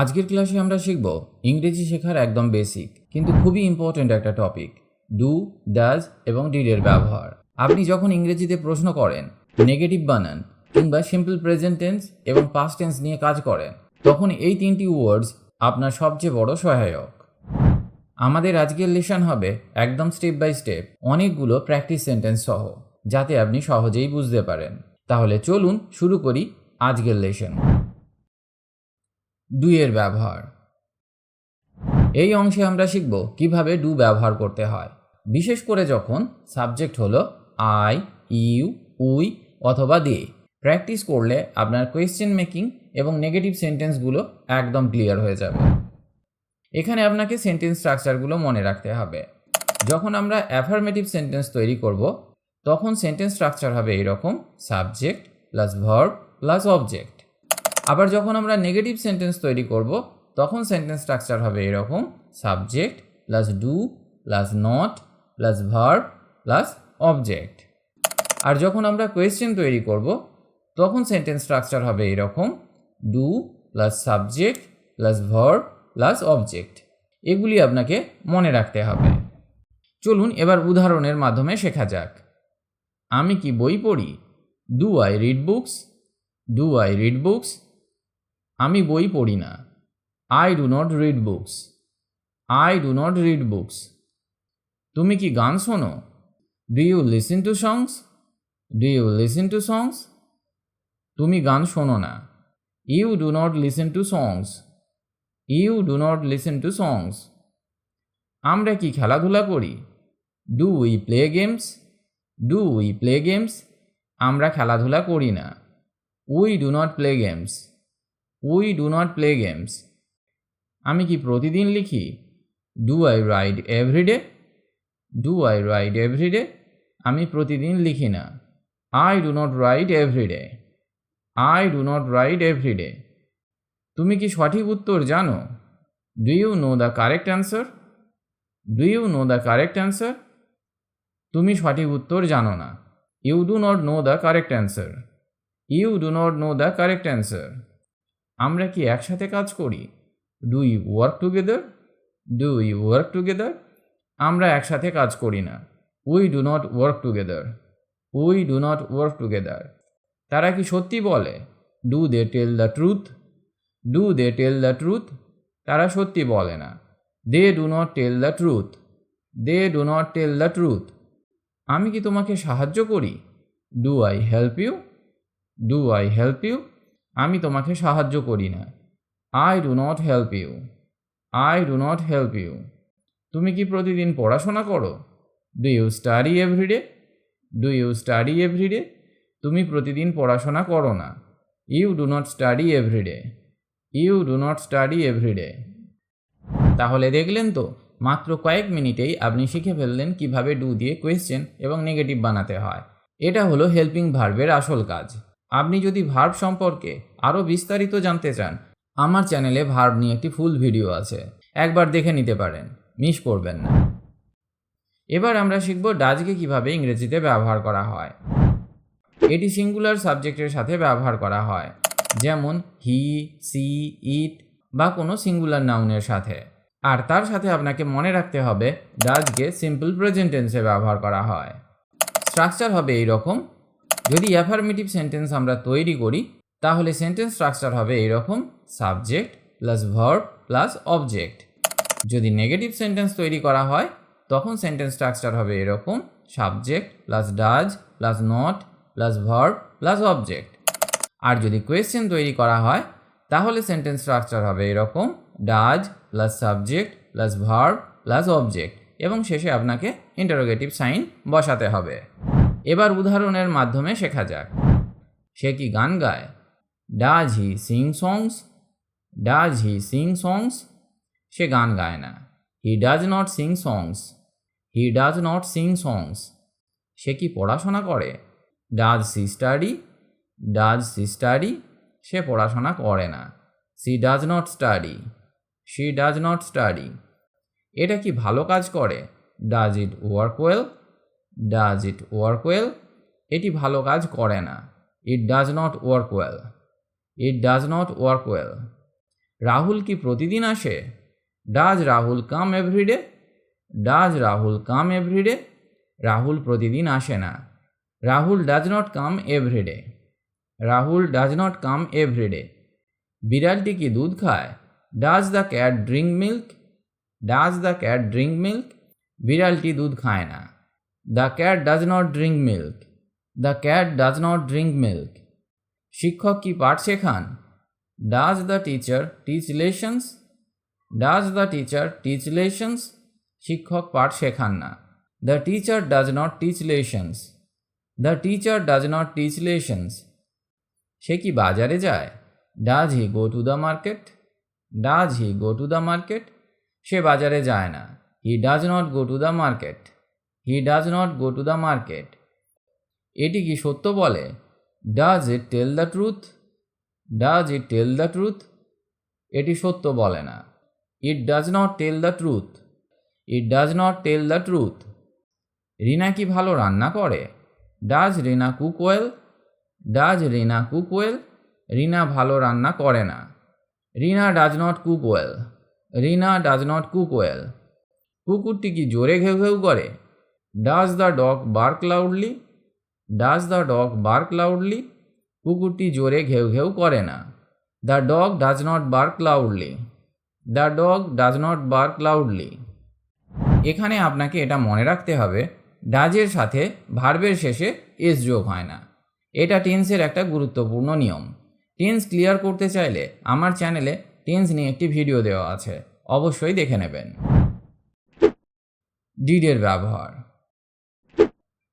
আজকের ক্লাসে আমরা শিখব ইংরেজি শেখার একদম বেসিক কিন্তু খুবই ইম্পর্ট্যান্ট একটা টপিক ডু ডাজ এবং ডিডের ব্যবহার। আপনি যখন ইংরেজিতে প্রশ্ন করেন নেগেটিভ বানান কিংবা সিম্পল প্রেজেন্ট টেন্স এবং পাস্ট টেন্স নিয়ে কাজ করেন, তখন এই তিনটি ওয়ার্ডস আপনার সবচেয়ে বড় সহায়ক। আমাদের আজকের লেসন হবে একদম স্টেপ বাই স্টেপ অনেকগুলো প্র্যাকটিস সেন্টেন্স সহ, যাতে আপনি সহজেই বুঝতে পারেন। তাহলে চলুন শুরু করি আজকের লেসন ডু এর ব্যবহার। এই অংশে আমরা শিখব কীভাবে ডু ব্যবহার করতে হয়। বিশেষ করে যখন সাবজেক্ট হলো আই ইউ উই অথবা দে প্র্যাকটিস করলে আপনার কোয়েশ্চেন মেকিং এবং নেগেটিভ সেন্টেন্সগুলো একদম ক্লিয়ার হয়ে যাবে। এখানে আপনাকে সেন্টেন্স স্ট্রাকচারগুলো মনে রাখতে হবে। যখন আমরা অ্যাফার্মেটিভ সেন্টেন্স তৈরি করব, তখন সেন্টেন্স স্ট্রাকচার হবে এরকম subject plus verb plus object আবার যখন আমরা নেগেটিভ সেন্টেন্স তৈরি করব, তখন সেন্টেন্স স্ট্রাকচার হবে এরকম subject plus do plus not plus verb plus object আর যখন আমরা কোয়েশ্চেন তৈরি করব, তখন সেন্টেন্স স্ট্রাকচার হবে এরকম do plus subject plus verb plus object এগুলি আপনাকে মনে রাখতে হবে। চলুন এবার উদাহরণের মাধ্যমে শেখা যাক। আমি কি বই পড়ি? Do I read books do I read books আমি বই পড়ি না। I do not read books I do not read books তুমি কি গান শোনো? Do you listen to songs do you listen to songs তুমি গান শোনো না। You do not listen to songs you do not listen to songs আমরা কি খেলাধুলা করি? Do we play games do we play games আমরা খেলাধুলা করি না। We do not play games we do not play games আমি কি প্রতিদিন লিখি? Do I write everyday do I write everyday আমি প্রতিদিন লিখি না। I do not write everyday I do not write everyday তুমি কি সঠিক উত্তর জানো? Do you know the correct answer do you know the correct answer তুমি সঠিক উত্তর জানো না। You do not know the correct answer you do not know the correct answer আমরা কি একসাথে কাজ করি? Do you work together do you work together আমরা একসাথে কাজ করি না। We do not work together we do not work together তারা কি সত্যি বলে? Do they tell the truth do they tell the truth তারা সত্যি বলে না। They do not tell the truth they do not tell the truth আমি কি তোমাকে সাহায্য করি? Do I help you do I help you আমি তোমাকে সাহায্য করি না। I do not help you I do not help you তুমি কি প্রতিদিন পড়াশোনা করো? Do you study everyday do you study everyday তুমি প্রতিদিন পড়াশোনা করো না। You do not study everyday you do not study everyday তাহলে দেখলেন তো, মাত্র কয়েক মিনিটেই আপনি শিখে ফেললেন কীভাবে ডু দিয়ে কোয়েশ্চেন এবং নেগেটিভ বানাতে হয়। এটা হলো হেল্পিং ভার্বের আসল কাজ। আপনি যদি ভার্ব সম্পর্কে আরও বিস্তারিত জানতে চান, আমার চ্যানেলে ভার্ব নিয়ে একটি ফুল ভিডিও আছে। একবার দেখে নিতে পারেন, মিস করবেন না। এবার আমরা শিখব ডাজকে কীভাবে ইংরেজিতে ব্যবহার করা হয়। এটি সিঙ্গুলার সাবজেক্টের সাথে ব্যবহার করা হয়, যেমন হি, সি, ইট বা কোনো সিঙ্গুলার নাউনের সাথে। আর তার সাথে আপনাকে মনে রাখতে হবে ডাজকে সিম্পল প্রেজেন্ট টেন্সে ব্যবহার করা হয়। স্ট্রাকচার হবে এই রকম যদি অ্যাফার্মেটিভ সেন্টেন্স আমরা তৈরি করি, তাহলে সেন্টেন্স স্ট্রাকচার হবে এইরকম subject plus verb plus object যদি নেগেটিভ সেন্টেন্স তৈরি করা হয়, তখন সেন্টেন্স স্ট্রাকচার হবে এরকম subject plus does plus not plus verb plus object আর যদি কোয়েশ্চেন তৈরি করা হয়, তাহলে সেন্টেন্স স্ট্রাকচার হবে এরকম does plus subject plus verb plus object এবং শেষে আপনাকে ইন্টারোগেটিভ সাইন বসাতে হবে। এবার উদাহরণের মাধ্যমে শেখা যাক। সে কি গান গায়? Does he sing songs. Does he sing songs. সে গান গায় না। He does not sing songs. He does not sing songs. সে কি পড়াশোনা করে? Does she study. Does she study. সে পড়াশোনা করে না। She does not study. She does not study. এটা কি ভালো কাজ করে? Does it work well? Does it work well এটি ভালো কাজ করে না। It does not work well it does not work well Rahul কি প্রতিদিন আসে? Does Rahul come every day does Rahul come every day Rahul প্রতিদিন আসে না। Rahul does not come everyday Rahul does not come everyday বিড়ালটি কি দুধ খায়? Does the cat drink milk does the cat drink milk বিড়ালটি দুধ খায় না। The cat does not drink milk the cat does not drink milk শিক্ষক কি পাঠ শেখান? Does the teacher teach lessons does the teacher teach lessons শিক্ষক পাঠ শেখান না। The teacher does not teach lessons the teacher does not teach lessons সে কি বাজারে যায়? Does he go to the market does he go to the market সে বাজারে যায় না। He does not go to the market he does not go to the market এটি কি সত্য বলে? Does it tell the truth does it tell the truth এটি সত্য বলে না। It does not tell the truth it does not tell the truth Rina কি ভালো রান্না করে? Does Rina cook well does Rina cook well Rina ভালো রান্না করে না। Rina does not cook well Rina does not cook well কুকুরটি কি জোরে ঘেউ ঘেউ করে? Does the dog bark loudly does the dog bark loudly কুকুরটি জোরে ঘেউ ঘেউ করে না। The dog does not bark loudly the dog does not bark loudly এখানে আপনাকে এটা মনে রাখতে হবে ডাজের সাথে ভার্বের শেষে এস যোগ হয় না। এটা টেন্সের একটা গুরুত্বপূর্ণ নিয়ম। টেন্স ক্লিয়ার করতে চাইলে আমার চ্যানেলে টেন্স নিয়ে একটি ভিডিও দেওয়া আছে। অবশ্যই দেখে নেবেন। ডিডের ব্যবহার।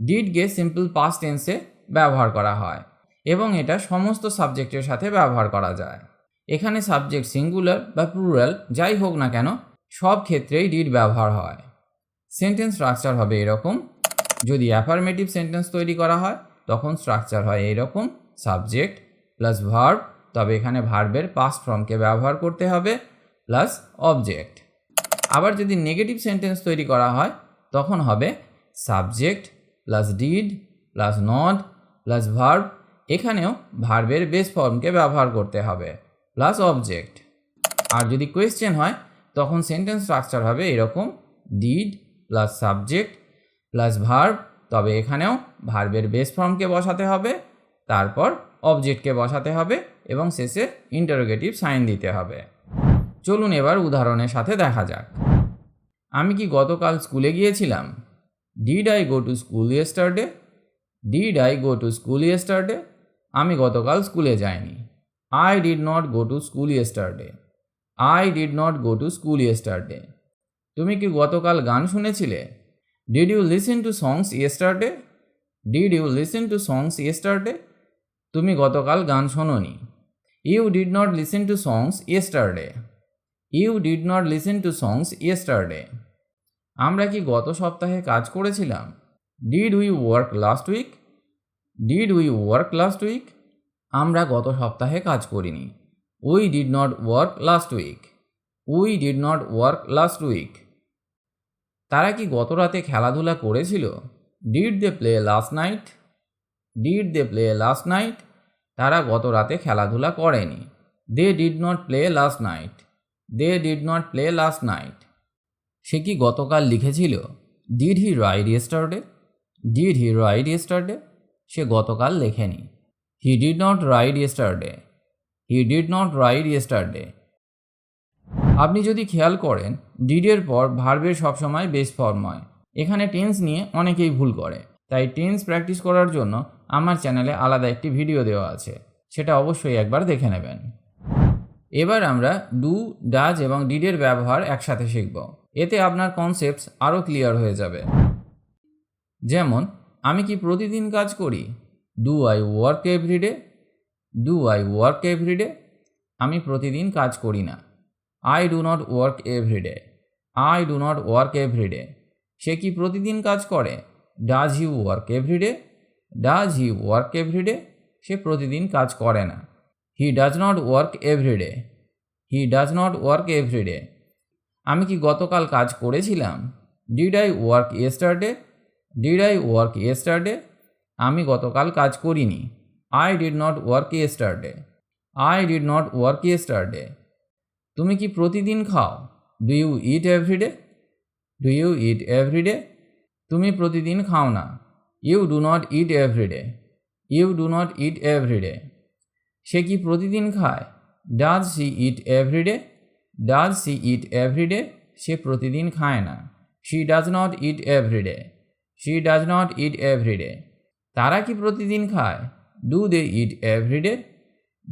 ডিডকে সিম্পল পাস্ট টেন্সে ব্যবহার করা হয় এবং এটা সমস্ত সাবজেক্টের সাথে ব্যবহার করা যায়। এখানে সাবজেক্ট সিঙ্গুলার বা প্লুরাল যাই হোক না কেন, সব ক্ষেত্রেই ডিড ব্যবহার হয়। সেন্টেন্স স্ট্রাকচার হবে এরকম। যদি অ্যাফার্মেটিভ সেন্টেন্স তৈরি করা হয়, তখন স্ট্রাকচার হয় এইরকম সাবজেক্ট প্লাস ভার্ব তবে এখানে ভার্বের পাস্ট ফর্মকে ব্যবহার করতে হবে প্লাস অবজেক্ট আবার যদি নেগেটিভ সেন্টেন্স তৈরি করা হয়, তখন হবে subject plus did plus not plus verb এখানেও ভার্বের বেস ফর্মকে ব্যবহার করতে হবে প্লাস অবজেক্ট আর যদি কোয়েশ্চেন হয়, তখন সেন্টেন্স স্ট্রাকচার হবে এরকম did plus subject plus verb তবে এখানেও ভার্বের বেস ফর্মকে বসাতে হবে, তারপর অবজেক্টকে বসাতে হবে এবং শেষে ইন্টারোগেটিভ সাইন দিতে হবে। চলুন এবার উদাহরণের সাথে দেখা যাক। আমি কি গতকাল স্কুলে গিয়েছিলাম? Did I go to school yesterday did I go to school yesterday আমি গতকাল স্কুলে যাইনি। I did not go to school yesterday I did not go to school yesterday তুমি কি গতকাল গান শুনেছিলে? Did you listen to songs yesterday did you listen to songs yesterday তুমি গতকাল গান শোনোনি। You did not listen to songs yesterday you did not listen to songs yesterday আমরা কি গত সপ্তাহে কাজ করেছিলাম? Did we work last week did we work last week আমরা গত সপ্তাহে কাজ করিনি। We did not work last week we did not work last week তারা কি গত রাতে খেলাধুলা করেছিল? Did they play last night did they play last night তারা গত রাতে খেলাধুলা করেনি। They did not play last night they did not play last night সে কি গতকাল লিখেছিল did he ride yesterday did he ride yesterday সে গতকাল লেখেনি। He did not ride yesterday he did not ride yesterday আপনি যদি খেয়াল করেন ডিডের পর ভার্বের সবসময় বেস ফর্ম হয়। এখানে টেন্স নিয়ে অনেকেই ভুল করে। তাই টেন্স প্র্যাকটিস করার জন্য আমার চ্যানেলে আলাদা একটি ভিডিও দেওয়া আছে। সেটা অবশ্যই একবার দেখে নেবেন। এবার আমরা ডু ডাজ এবং ডিডের ব্যবহার একসাথে শিখব। এতে আপনার কনসেপ্টস আরও ক্লিয়ার হয়ে যাবে। যেমন, আমি কি প্রতিদিন কাজ করি? Do I work every day do I work every day আমি প্রতিদিন কাজ করি না। I do not work every day I do not work every day সে কি প্রতিদিন কাজ করে? Does he work every day does he work every day সে প্রতিদিন কাজ করে না। He does not work every day he does not work every day আমি কি গতকাল কাজ করেছিলাম? Did I work yesterday did I work yesterday আমি গতকাল কাজ করিনি। I did not work yesterday I did not work yesterday তুমি কি প্রতিদিন খাও? Do you eat every day do you eat every day তুমি প্রতিদিন খাও না। You do not eat every day you do not eat every day সে কি প্রতিদিন খায়? Does she eat every day does she eat every day সে প্রতিদিন খায় না। She does not eat every day she does not eat every day তারা কি প্রতিদিন খায়? Do they eat every day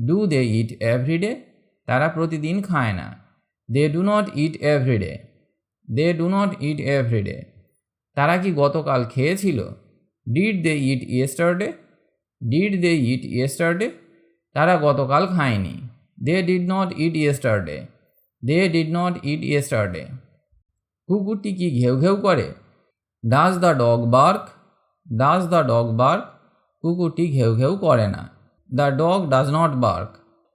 do they eat every day তারা প্রতিদিন খায় না। They do not eat every day they do not eat every day তারা কি গতকাল খেয়েছিল? Did they eat yesterday did they eat yesterday তারা গতকাল খায়নি। They did not eat yesterday they did not eat yesterday কুকুরটি কি ঘেউ ঘেউ করে? Does the dog bark does the dog bark কুকুরটি ঘেউ ঘেউ করে না। The dog does not bark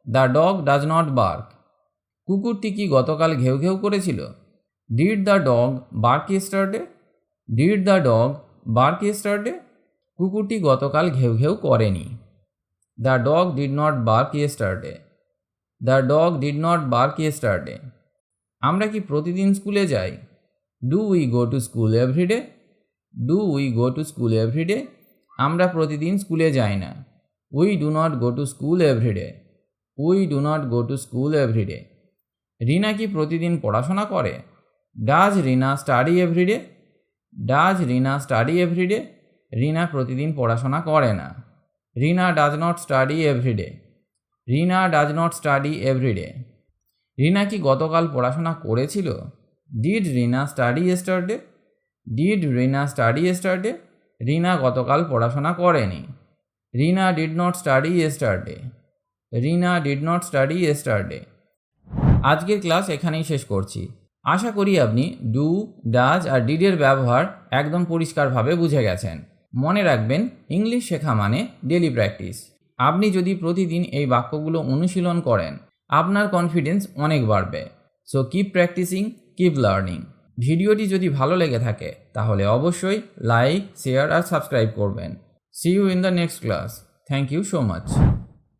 the dog does not bark কুকুরটি কি গতকাল ঘেউ ঘেউ করেছিল? Did the dog bark yesterday did the dog bark yesterday কুকুরটি গতকাল ঘেউ ঘেউ করেনি। The dog did not bark yesterday the dog did not bark yesterday আমরা কি প্রতিদিন স্কুলে যাই? Do we go to school every day do we go to school every day আমরা প্রতিদিন স্কুলে যাই না। We do not go to school every day we do not go to school every day Rina কি প্রতিদিন পড়াশোনা করে? Does Rina study every day does Rina study every day Rina প্রতিদিন পড়াশোনা করে না। Rina does not study every day Rina does not study every day Rina কি গতকাল পড়াশোনা করেছিল? Did Rina study yesterday did Rina study yesterday Rina গতকাল পড়াশোনা করেনি। Rina did not study yesterday Rina did not study yesterday আজকের class এখানেই শেষ করছি। আশা করি আপনি ডু ডাজ আর ডিডের ব্যবহার একদম পরিষ্কারভাবে বুঝে গেছেন। মনে রাখবেন ইংলিশ শেখা মানে ডেলি প্র্যাকটিস আপনি যদি প্রতিদিন এই বাক্যগুলো অনুশীলন করেন, আপনার কনফিডেন্স অনেক বাড়বে। So keep practising keep learning ভিডিওটি যদি ভালো লেগে থাকে, তাহলে অবশ্যই লাইক শেয়ার আর সাবস্ক্রাইব করবেন। See you in the next class thank you so much